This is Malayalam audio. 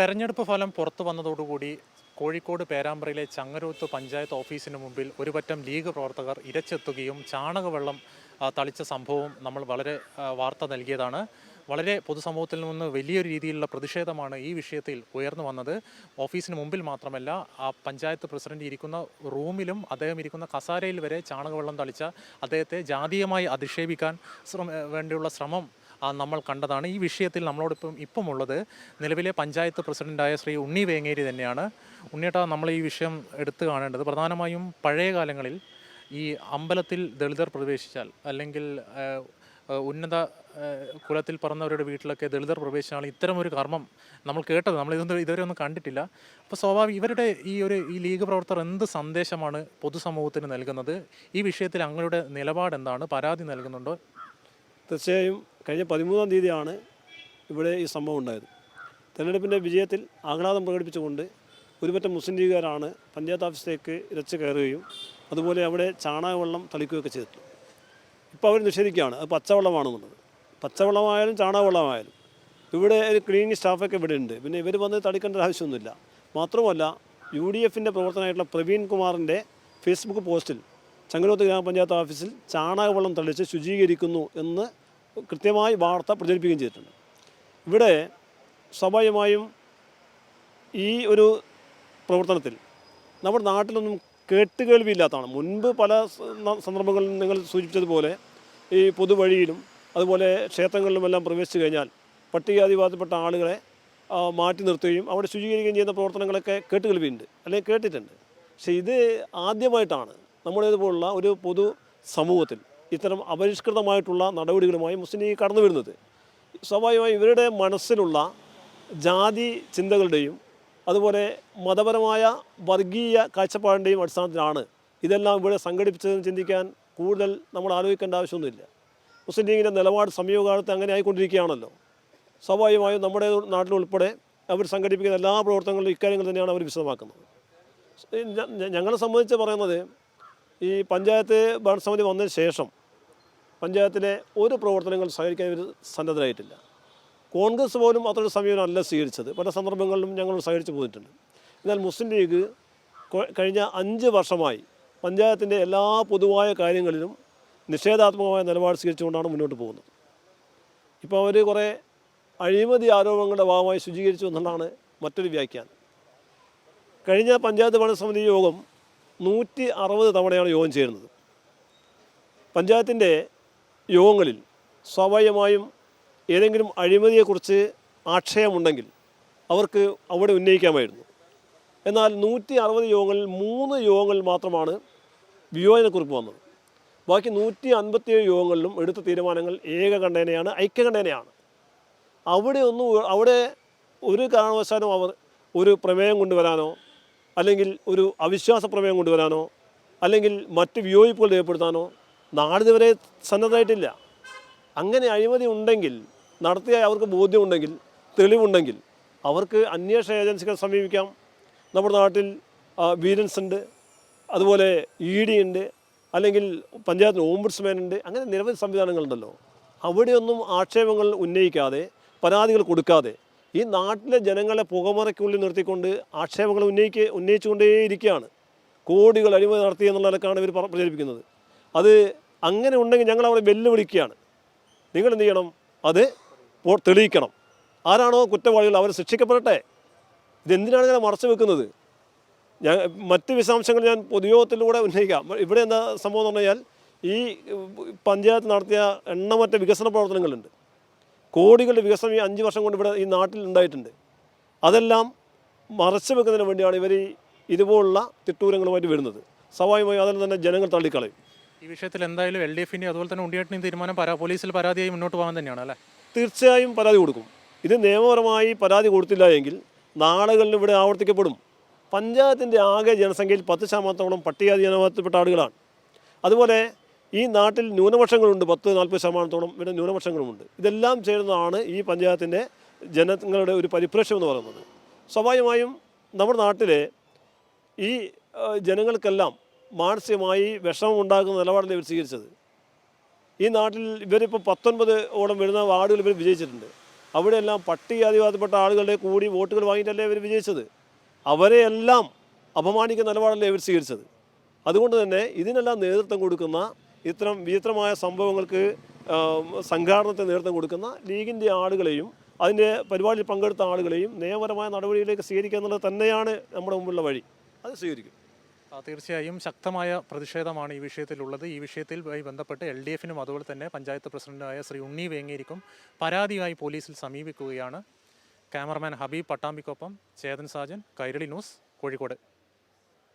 തെരഞ്ഞെടുപ്പ് ഫലം പുറത്തു വന്നതോടുകൂടി കോഴിക്കോട് പേരാമ്പ്രയിലെ ചങ്ങരൂത്ത് പഞ്ചായത്ത് ഓഫീസിന് മുമ്പിൽ ഒരു പറ്റം ലീഗ് പ്രവർത്തകർ ഇരച്ചെത്തുകയും ചാണകവെള്ളം തളിച്ച സംഭവം നമ്മൾ വളരെ വാർത്ത നൽകിയതാണ്. വളരെ പൊതുസമൂഹത്തിൽ നിന്ന് വലിയൊരു രീതിയിലുള്ള പ്രതിഷേധമാണ് ഈ വിഷയത്തിൽ ഉയർന്നു വന്നത്. ഓഫീസിന് മുമ്പിൽ മാത്രമല്ല ആ പഞ്ചായത്ത് പ്രസിഡന്റ് ഇരിക്കുന്ന റൂമിലും അദ്ദേഹം ഇരിക്കുന്ന കസാരയിൽ വരെ ചാണകവെള്ളം തളിച്ച അദ്ദേഹത്തെ ജാതീയമായി അധിക്ഷേപിക്കാൻ വേണ്ടിയുള്ള ശ്രമം നമ്മൾ കണ്ടതാണ്. ഈ വിഷയത്തിൽ നമ്മളോടൊപ്പം ഇപ്പം ഉള്ളത് നിലവിലെ പഞ്ചായത്ത് പ്രസിഡന്റായ ശ്രീ ഉണ്ണി വേങ്ങേരി തന്നെയാണ്. ഉണ്ണിയേട്ട നമ്മൾ ഈ വിഷയം എടുത്തു കാണേണ്ടത് പ്രധാനമായും പഴയ കാലങ്ങളിൽ ഈ അമ്പലത്തിൽ ദളിതർ പ്രവേശിച്ചാൽ അല്ലെങ്കിൽ ഉന്നത കുലത്തിൽ പറഞ്ഞവരുടെ വീട്ടിലൊക്കെ ദളിതർ പ്രവേശിച്ചാൽ ഇത്തരം ഒരു കർമ്മം നമ്മൾ കേട്ടത്. നമ്മൾ ഇതൊന്നും ഇതുവരെ ഒന്നും കണ്ടിട്ടില്ല. അപ്പോൾ സ്വാഭാവിക ഇവരുടെ ഈ ഒരു ഈ ലീഗ് പ്രവർത്തകർ എന്ത് സന്ദേശമാണ് പൊതുസമൂഹത്തിന് നൽകുന്നത്? ഈ വിഷയത്തിൽ അങ്ങയുടെ നിലപാട് എന്താണ് പരാതി നൽകുന്നുണ്ടോ? തീർച്ചയായും കഴിഞ്ഞ പതിമൂന്നാം തീയതിയാണ് ഇവിടെ ഈ സംഭവം ഉണ്ടായത്. തെരഞ്ഞെടുപ്പിന്റെ വിജയത്തിൽ ആഹ്ലാദം പ്രകടിപ്പിച്ചുകൊണ്ട് ഒരുപറ്റം മുസ്ലിം ലീഗുകാരാണ് പഞ്ചായത്ത് ഓഫീസിലേക്ക് ഇരച്ച് കയറുകയും അതുപോലെ അവിടെ ചാണകവെള്ളം തളിക്കുകയൊക്കെ ചെയ്തു. ഇപ്പോൾ അവർ നിഷേധിക്കുകയാണ്. അത് പച്ചവെള്ളമാണെന്നുള്ളത്. പച്ചവെള്ളമായാലും ചാണകവെള്ളമായാലും. ഇവിടെ ഒരു ക്ലീനിങ് സ്റ്റാഫൊക്കെ ഇവിടെ ഉണ്ട്. പിന്നെ ഇവർ വന്ന് തളിക്കേണ്ട ആവശ്യമൊന്നുമില്ല. മാത്രമല്ല യു ഡി എഫിന്റെ പ്രവർത്തനമായിട്ടുള്ള പ്രവീൺ കുമാറിന്റെ ഫേസ്ബുക്ക് പോസ്റ്റിൽ ചങ്ങരോത്ത് ഗ്രാമപഞ്ചായത്ത് ഓഫീസിൽ ചാണകവെള്ളം തളിച്ച് ശുചീകരിക്കുന്നു എന്ന് കൃത്യമായി വാർത്ത പ്രചരിപ്പിക്കുകയും ചെയ്തിട്ടുണ്ട്. ഇവിടെ സ്വാഭാവികമായും ഈ ഒരു പ്രവർത്തനത്തിൽ നമ്മുടെ നാട്ടിലൊന്നും കേട്ടുകേൾവിയില്ലാത്തതാണ്. മുൻപ് പല സന്ദർഭങ്ങളിലും നിങ്ങൾ സൂചിപ്പിച്ചതുപോലെ ഈ പൊതുവഴിയിലും അതുപോലെ ക്ഷേത്രങ്ങളിലുമെല്ലാം പ്രവേശിച്ചു കഴിഞ്ഞാൽ പട്ടികജാതിവാദപ്പെട്ട ആളുകളെ മാറ്റി നിർത്തുകയും അവിടെ ശുചീകരിക്കുകയും ചെയ്യുന്ന പ്രവർത്തനങ്ങളൊക്കെ കേട്ടുകേൾവിയുണ്ട്. അല്ലെങ്കിൽ കേട്ടിട്ടുണ്ട്. പക്ഷേ ഇത് ആദ്യമായിട്ടാണ് നമ്മുടേതുപോലുള്ള ഒരു പൊതു സമൂഹത്തിൽ ഇത്തരം അപരിഷ്കൃതമായിട്ടുള്ള നടപടികളുമായി മുസ്ലിം ലീഗ് കടന്നു വരുന്നത്. സ്വാഭാവികമായി ഇവരുടെ മനസ്സിലുള്ള ജാതി ചിന്തകളുടെയും അതുപോലെ മതപരമായ വർഗീയ കാഴ്ചപ്പാടിന്റെയും അടിസ്ഥാനത്തിലാണ് ഇതെല്ലാം ഇവിടെ സംഘടിപ്പിച്ചതെന്ന് ചിന്തിക്കാൻ കൂടുതൽ നമ്മൾ ആലോചിക്കേണ്ട ആവശ്യമൊന്നുമില്ല. മുസ്ലിം ലീഗിന്റെ നിലപാട് സമീപകാലത്ത് അങ്ങനെ ആയിക്കൊണ്ടിരിക്കുകയാണല്ലോ. സ്വാഭാവികമായും നമ്മുടെ നാട്ടിലുൾപ്പെടെ അവർ സംഘടിപ്പിക്കുന്ന എല്ലാ പ്രവർത്തനങ്ങളിലും ഇക്കാര്യങ്ങൾ തന്നെയാണ് അവർ വിശദമാക്കുന്നത്. ഞങ്ങളെ സംബന്ധിച്ച് പറയുന്നത് ഈ പഞ്ചായത്ത് ഭരണസമിതി വന്നതിന് ശേഷം പഞ്ചായത്തിലെ ഒരു പ്രവർത്തനങ്ങൾ സഹകരിക്കാൻ ഇവർ സന്നദ്ധരായിട്ടില്ല. കോൺഗ്രസ് പോലും അത്രയൊരു സമീപനം അല്ല സ്വീകരിച്ചത്. പല സന്ദർഭങ്ങളിലും ഞങ്ങൾ സഹകരിച്ച് പോയിട്ടുണ്ട്. എന്നാൽ മുസ്ലിം ലീഗ് കഴിഞ്ഞ അഞ്ച് വർഷമായി പഞ്ചായത്തിന്റെ എല്ലാ പൊതുവായ കാര്യങ്ങളിലും നിഷേധാത്മകമായ നിലപാട് സ്വീകരിച്ചുകൊണ്ടാണ് മുന്നോട്ട് പോകുന്നത്. ഇപ്പോൾ അവർ കുറേ അഴിമതി ആരോപണങ്ങളുടെ ഭാഗമായി ശുചീകരിച്ചു എന്നുള്ളതാണ് മറ്റൊരു വ്യാഖ്യാനം. കഴിഞ്ഞ പഞ്ചായത്ത് ഭരണസമിതി യോഗം നൂറ്റി അറുപത് തവണയാണ് യോഗം ചേരുന്നത്. പഞ്ചായത്തിന്റെ യോഗങ്ങളിൽ സ്വാഭാവികമായും ഏതെങ്കിലും അഴിമതിയെക്കുറിച്ച് ആക്ഷേപമുണ്ടെങ്കിൽ അവർക്ക് അവിടെ ഉന്നയിക്കാമായിരുന്നു. എന്നാൽ നൂറ്റി അറുപത് യോഗങ്ങളിൽ മൂന്ന് യോഗങ്ങളിൽ മാത്രമാണ് വിയോജനക്കുറിപ്പ് വന്നത്. ബാക്കി നൂറ്റി അൻപത്തിയേഴ് യോഗങ്ങളിലും എടുത്ത തീരുമാനങ്ങൾ ഏകകണ്ഠേനയാണ് ഐക്യകണ്ഠേനയാണ് അവിടെ ഒന്നും അവിടെ ഒരു കാരണവശാലും അവർ ഒരു പ്രമേയം കൊണ്ടുവരാനോ അല്ലെങ്കിൽ ഒരു അവിശ്വാസ പ്രമേയം കൊണ്ടുവരാനോ അല്ലെങ്കിൽ മറ്റ് വിയോജിപ്പുകൾ രേഖപ്പെടുത്താനോ നാളിതുവരെ സന്നദ്ധമായിട്ടില്ല. അങ്ങനെ അഴിമതി ഉണ്ടെങ്കിൽ നടത്തിയ അവർക്ക് ബോധ്യമുണ്ടെങ്കിൽ തെളിവുണ്ടെങ്കിൽ അവർക്ക് അന്വേഷണ ഏജൻസികളെ സമീപിക്കാം. നമ്മുടെ നാട്ടിൽ വീരൻസ് ഉണ്ട് അതുപോലെ ഇ ഡി ഉണ്ട് അല്ലെങ്കിൽ പഞ്ചായത്തിന് ഓംബുഡ്സ്മാൻ ഉണ്ട് അങ്ങനെ നിരവധി സംവിധാനങ്ങളുണ്ടല്ലോ. അവിടെയൊന്നും ആക്ഷേപങ്ങൾ ഉന്നയിക്കാതെ പരാതികൾ കൊടുക്കാതെ ഈ നാട്ടിലെ ജനങ്ങളെ പുകമറയ്ക്കുള്ളിൽ നിർത്തിക്കൊണ്ട് ആക്ഷേപങ്ങൾ ഉന്നയിക്കുക ഉന്നയിച്ചുകൊണ്ടേയിരിക്കുകയാണ്. കോടികൾ അഴിമതി നടത്തി എന്നുള്ള നിലക്കാണ് ഇവർ പ്രചരിപ്പിക്കുന്നത്. അത് അങ്ങനെ ഉണ്ടെങ്കിൽ ഞങ്ങൾ അവരെ വെല്ലുവിളിക്കുകയാണ്. നിങ്ങൾ എന്ത് ചെയ്യണം? അത് തെളിയിക്കണം. ആരാണോ കുറ്റവാളികൾ അവർ ശിക്ഷിക്കപ്പെടട്ടെ? ഇതെന്തിനാണ് ഞാൻ മറച്ചു വെക്കുന്നത്? ഞാൻ മറ്റ് വിശദാംശങ്ങൾ ഞാൻ പൊതുയോഗത്തിലൂടെ ഉന്നയിക്കാം. ഇവിടെ എന്താ സംഭവം എന്ന് പറഞ്ഞാൽ ഈ പഞ്ചായത്ത് നടത്തിയ എണ്ണമറ്റ വികസന പ്രവർത്തനങ്ങളുണ്ട്. കോടികളുടെ വികസനം ഈ അഞ്ച് വർഷം കൊണ്ട് ഇവിടെ ഈ നാട്ടിൽ ഉണ്ടായിട്ടുണ്ട്. അതെല്ലാം മറച്ചു വെക്കുന്നതിന് വേണ്ടിയാണ് ഇവർ ഇതുപോലുള്ള തിട്ടൂരങ്ങളുമായിട്ട് വരുന്നത്. സ്വാഭാവികമായി അതിൽ തന്നെ ജനങ്ങൾ തള്ളിക്കളയും. ഈ വിഷയത്തിൽ എന്തായാലും എൽ ഡി എഫിന്റെ അതുപോലെ തന്നെ ഉണ്ടിയേട്ടിന്റെയും തീരുമാനം പരാ പോലീസിൽ പരാതിയായി മുന്നോട്ട് പോകാൻ തന്നെയാണ് അല്ലേ? തീർച്ചയായും പരാതി കൊടുക്കും. ഇത് നിയമപരമായി പരാതി കൊടുത്തില്ല എങ്കിൽ നാളുകളിൽ ഇവിടെ ആവർത്തിക്കപ്പെടും. പഞ്ചായത്തിന്റെ ആകെ ജനസംഖ്യയിൽ പത്ത് ശതമാനത്തോളം പട്ടികജാതി ജനവിഭാഗത്തിൽപ്പെട്ട ആളുകളാണ്. അതുപോലെ ഈ നാട്ടിൽ ന്യൂനപക്ഷങ്ങളുണ്ട് പത്ത് നാൽപ്പത് ശതമാനത്തോളം ഇവിടെ ന്യൂനപക്ഷങ്ങളുമുണ്ട്. ഇതെല്ലാം ചേരുന്നതാണ് ഈ പഞ്ചായത്തിന്റെ ജനങ്ങളുടെ ഒരു പരിപ്രേക്ഷ്യം എന്ന് പറയുന്നത്. സ്വാഭാവികമായും നമ്മുടെ നാട്ടിലെ ഈ ജനങ്ങൾക്കെല്ലാം മാനസികമായി വിഷമം ഉണ്ടാക്കുന്ന നിലപാടല്ലേ ഇവർ സ്വീകരിച്ചത്. ഈ നാട്ടിൽ ഇവരിപ്പോൾ പത്തൊൻപത് ഓളം വരുന്ന വാർഡുകൾ ഇവർ വിജയിച്ചിട്ടുണ്ട്. അവിടെയെല്ലാം പട്ടികജാതിവാദപ്പെട്ട ആളുകളുടെ കൂടി വോട്ടുകൾ വാങ്ങിയിട്ടല്ലേ ഇവർ വിജയിച്ചത്? അവരെയെല്ലാം അപമാനിക്കുന്ന നിലപാടല്ലേ ഇവർ സ്വീകരിച്ചത്? അതുകൊണ്ട് തന്നെ ഇതിനെല്ലാം നേതൃത്വം കൊടുക്കുന്ന ഇത്തരം വിചിത്രമായ സംഭവങ്ങൾക്ക് സംഘാടനത്തെ നേതൃത്വം കൊടുക്കുന്ന ലീഗിന്റെ ആളുകളെയും അതിന്റെ പരിപാടിയിൽ പങ്കെടുത്ത ആളുകളെയും നിയമപരമായ നടപടിയിലേക്ക് സ്വീകരിക്കുക എന്നുള്ളത് തന്നെയാണ് നമ്മുടെ മുമ്പുള്ള വഴി. അത് സ്വീകരിക്കും. തീർച്ചയായും ശക്തമായ പ്രതിഷേധമാണ് ഈ വിഷയത്തിലുള്ളത്. ഈ വിഷയത്തിൽ ബന്ധപ്പെട്ട് എൽ ഡി എഫിനും അതുപോലെ തന്നെ പഞ്ചായത്ത് പ്രസിഡന്റായ ശ്രീ ഉണ്ണി വേങ്ങേരിക്കും പരാതിയായി പോലീസിൽ സമീപിക്കുകയാണ്. ക്യാമറമാൻ ഹബീബ് പട്ടാമ്പിക്കൊപ്പം ചേതൻ സാജൻ കൈരളി ന്യൂസ് കോഴിക്കോട്.